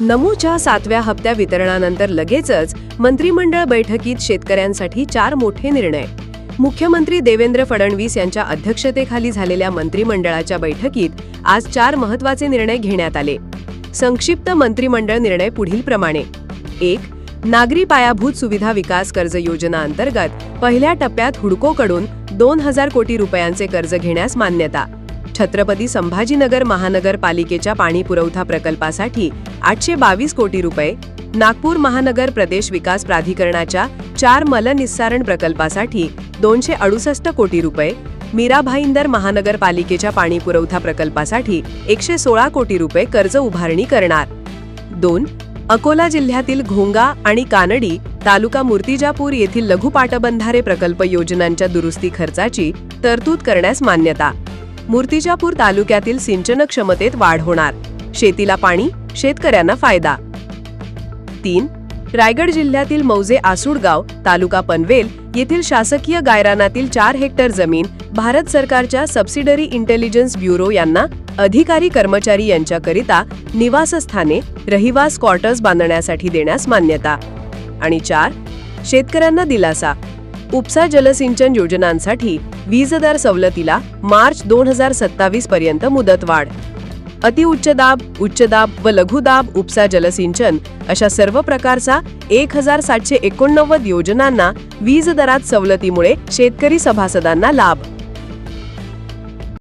नमूच्या सातव्या हप्त्या वितरणानंतर लगेचच मंत्रिमंडळ बैठकीत शेतकऱ्यांसाठी चार मोठे निर्णय. मुख्यमंत्री देवेंद्र फडणवीस यांच्या अध्यक्षतेखाली झालेल्या मंत्रिमंडळाच्या बैठकीत आज चार महत्त्वाचे निर्णय घेण्यात आले. संक्षिप्त मंत्रिमंडळ निर्णय पुढीलप्रमाणे एक नागरी पायाभूत सुविधा विकास कर्ज योजना अंतर्गत पहिल्या टप्प्यात हुडकोकडून दोन हजार कोटी रुपयांचे कर्ज घेण्यास मान्यता. छत्रपती संभाजीनगर महानगरपालिकेच्या पाणी पुरवठा प्रकल्पासाठी आठशे बावीस कोटी रुपये नागपूर महानगर प्रदेश विकास प्राधिकरणाच्या चार मलनिस्सारण प्रकल्पासाठी दोनशे अडुसष्ट कोटी रुपये मीरा भाईंदर महानगरपालिकेच्या पाणी पुरवठा प्रकल्पासाठी एकशे सोळा कोटी रुपये कर्ज उभारणी करणार. दोन अकोला जिल्ह्यातील घोंगा आणि कानडी तालुका मूर्तिजापूर येथील लघु पाटबंधारे प्रकल्प योजनांच्या दुरुस्ती खर्चाची तरतूद करण्यास मान्यता मूर्तिजापूर तालुक्यातील सिंचन क्षमतेत वाढ होणार. शेतीला पाणी शेतकऱ्यांना फायदा. तीन रायगड जिल्ह्यातील मौजे आसुडगाव तालुका पनवेल येथील शासकीय गायरानातील चार हेक्टर जमीन भारत सरकारच्या सबसिडरी इंटेलिजन्स ब्युरो यांना अधिकारी कर्मचारी यांच्याकरिता निवासस्थाने रहिवास क्वार्टर्स बांधण्यासाठी देण्यास मान्यता. आणि चार शेतकऱ्यांना दिलासा. उपसा जलसिंचन योजनांसाठी वीजदर सवलतीला मार्च दोन हजार सत्तावीस पर्यंत मुदतवाढ. अतिउच्च दाब उच्च दाब व लघुदाब उपसा जलसिंचन अशा सर्व प्रकारचा एक हजार सातशे एकोणनव्वद योजनांना वीज दरात सवलतीमुळे शेतकरी सभासदांना लाभ.